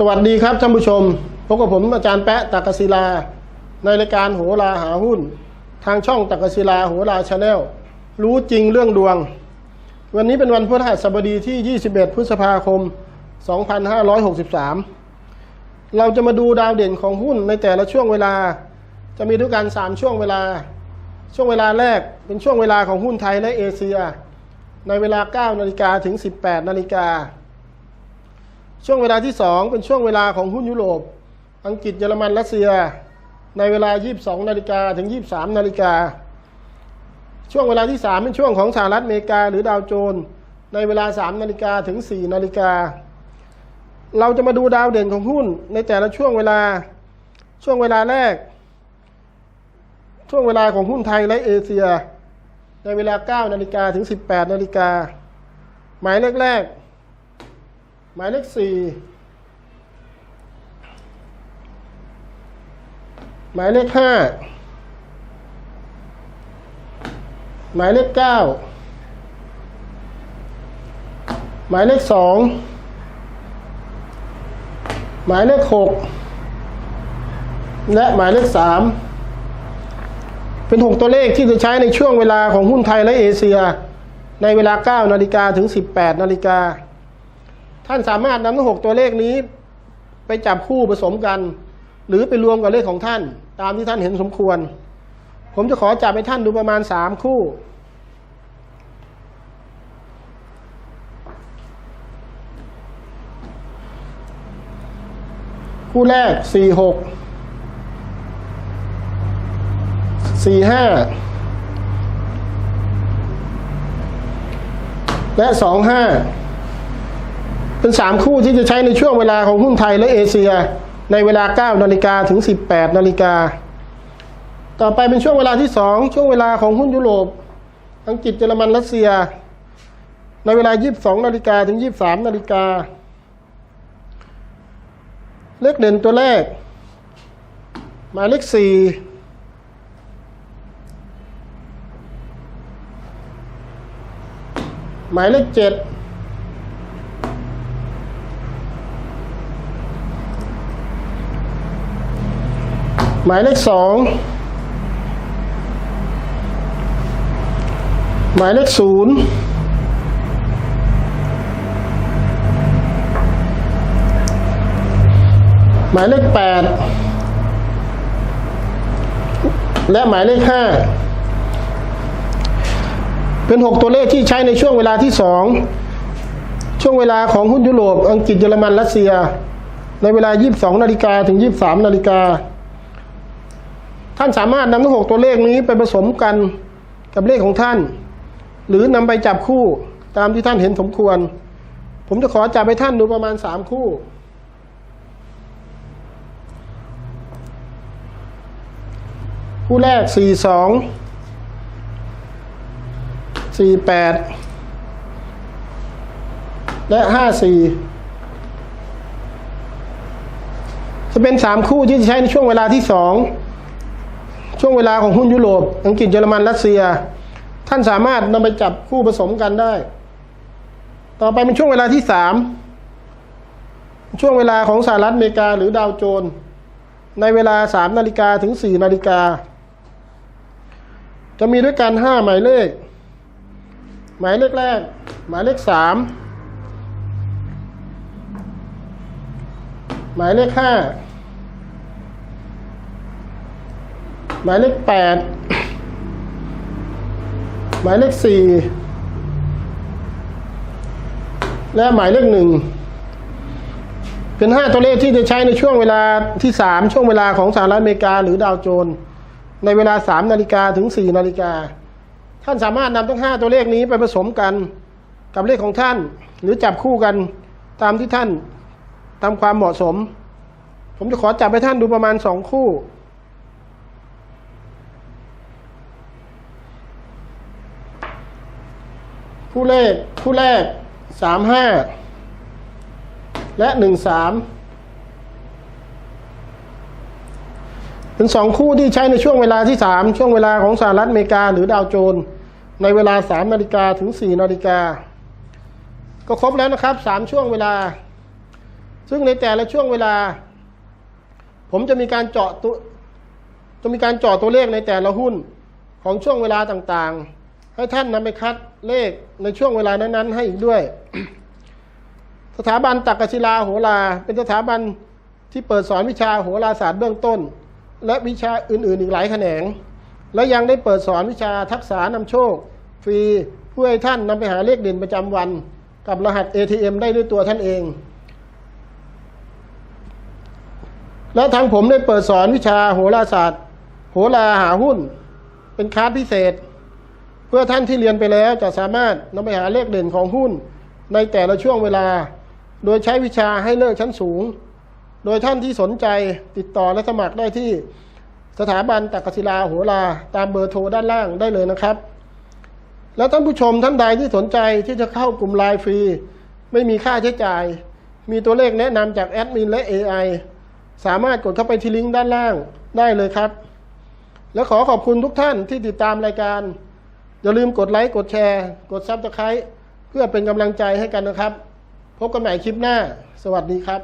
สวัสดีครับท่านผู้ชมพบกับผมอาจารย์แปะตักศิลา ในรายการโหราหาหุ้น ทางช่องตักกศิลาโหราชาแนลรู้จริงเรื่องดวง วันนี้เป็นวันพฤหัสบดีที่ 21 พฤษภาคม 2563 เราจะมาดูดาวเด่นของหุ้นในแต่ละช่วงเวลา จะมีด้วยกัน 3 ช่วงเวลา ช่วงเวลาแรกเป็นช่วงเวลาของหุ้นไทยและเอเชีย ในเวลา 9 นาฬิกาถึง 18 นาฬิกา ช่วงเวลาที่ 2 เป็นช่วงเวลาของหุ้นยุโรป อังกฤษเยอรมันรัสเซีย ในเวลา 22 นาฬิกาถึง 23 นาฬิกา ช่วงเวลาที่ 3 เป็นช่วงของสหรัฐอเมริกา หรือดาวโจนส์ในเวลา 3 นาฬิกาถึง 4 นาฬิกา เราจะมาดูดาวเด่นของหุ้นในแต่ละช่วงเวลาช่วงเวลาแรก ช่วงเวลาของหุ้นไทยและเอเชีย ในเวลา 9 นาฬิกาถึง 18 นาฬิกาหมายเลขแรก หมายเลขสี่หมายเลขห้าหมายเลขเก้าหมายเลขสองหมายเลขหกและหมายเลขสามเป็นหกตัวเลขที่จะใช้ในช่วงเวลาของหุ้นไทยและเอเชีย ในเวลา 9 นาฬิกาถึง 18 นาฬิกา ท่านสามารถนำทั้งหกตัวเลขนี้ ไปจับคู่ผสมกัน หรือไปรวมกับเลขของท่าน ตามที่ท่านเห็นสมควร ผมจะขอจับให้ท่านดูประมาณสามคู่คู่แรกสี่หกสี่ห้าและสองห้า เป็นสามคู่ที่จะใช้ในช่วงเวลาของหุ้นไทยและเอเชีย ในเวลา 9 นาฬิกาถึง 18 นาฬิกา ต่อไปเป็นช่วงเวลาที่ 2 ช่วงเวลาของหุ้นยุโรป อังกฤษเยอรมันรัสเซีย ในเวลา 22 นาฬิกาถึง 23 นาฬิกา เลขเด่นตัวแรก หมายเลข 4หมายเลข7 หมายเลขสองหมายเลขศูนย์หมายเลขแปดและหมายเลขห้าเป็นหกตัวเลขที่ใช้ในช่วงเวลาที่สองช่วงเวลาของหุ้นยุโรป อังกฤษเยอรมันรัสเซีย ในเวลา 22 นาฬิกาถึง 23 นาฬิกา ท่านสามารถนำทั้งหกตัวเลขนี้ไปผสมกันกับเลขของท่าน หรือนำไปจับคู่ตามที่ท่านเห็นสมควร ผมจะขอจับให้ท่านดูประมาณสามคู่ คู่แรกสี่สองสี่แปดและห้าสี่จะเป็นสามคู่ที่จะใช้ในช่วงเวลาที่สอง ช่วงเวลาของหุ้นยุโรป อังกฤษเยอรมันรัสเซีย ท่านสามารถนำไปจับคู่ผสมกันได้ ต่อไปเป็นช่วงเวลาที่สามช่วงเวลาของสหรัฐอเมริกาหรือดาวโจน ในเวลาสามนาฬิกาถึงสี่นาฬิกา จะมีด้วยกันห้าหมายเลข หมายเลขแรก หมายเลขสามหมายเลขห้า หมายเลขแปดหมายเลขสี่และหมายเลขหนึ่งเป็นห้าตัวเลขที่จะใช้ในช่วงเวลาที่สามช่วงเวลาของสหรัฐอเมริกาหรือดาวโจนส์ในเวลาสามนาฬิกาถึงสี่นาฬิกา ท่านสามารถนำทั้งห้าตัวเลขนี้ไปผสมกันกับเลขของท่าน หรือจับคู่กันตามที่ท่านตามความเหมาะสม ผมจะขอจับให้ท่านดูประมาณสองคู่ คู่เลขคู่แรกสามห้าและหนึ่งสามเป็นสองคู่ที่ใช้ในช่วงเวลาที่สามช่วงเวลาของสหรัฐอเมริกาหรือดาวโจนส์ในเวลาสามนาฬิกาถึงสี่นาฬิกาก็ครบแล้วนะครับสามช่วงเวลา ซึ่งในแต่ละช่วงเวลา ผมจะมีการเจาะตัวจะมีการเจาะตัวเลขในแต่ละหุ้นของช่วงเวลาต่างๆ ให้ท่านนำไปคัดเลขในช่วงเวลานั้นๆ ให้อีกด้วย สถาบันตักกศิลาโหราเป็นสถาบันที่เปิดสอนวิชาโหราศาสตร์เบื้องต้น และวิชาอื่นๆ อีกหลายแขนง และยังได้เปิดสอนวิชาทักษะนำโชค ฟรีเพื่อให้ท่านนำไปหาเลขเด่นประจำวัน กับรหัส ATM ได้ด้วยตัวท่านเอง และทางผมได้เปิดสอนวิชาโหราศาสตร์ โหราหาหุ้น เป็นคลาสพิเศษ เพื่อท่านที่เรียนไปแล้วจะสามารถนำไปหาเลขเด่นของหุ้น ในแต่ละช่วงเวลา โดยใช้วิชาให้เลิกชั้นสูง โดยท่านที่สนใจติดต่อและสมัครได้ที่สถาบันตักกศิลาโหราตามเบอร์โทรด้านล่างได้เลยนะครับ และท่านผู้ชมท่านใดที่สนใจที่จะเข้ากลุ่มไลน์ฟรี ไม่มีค่าใช้จ่าย มีตัวเลขแนะนำจากแอดมินและ AI สามารถกดเข้าไปที่ลิงก์ด้านล่างได้เลยครับ และขอขอบคุณทุกท่านที่ติดตามรายการ อย่าลืมกดไลค์กดแชร์ กดซับสไครต์เพื่อเป็นกำลังใจให้กันนะครับ พบกันใหม่คลิปหน้า สวัสดีครับ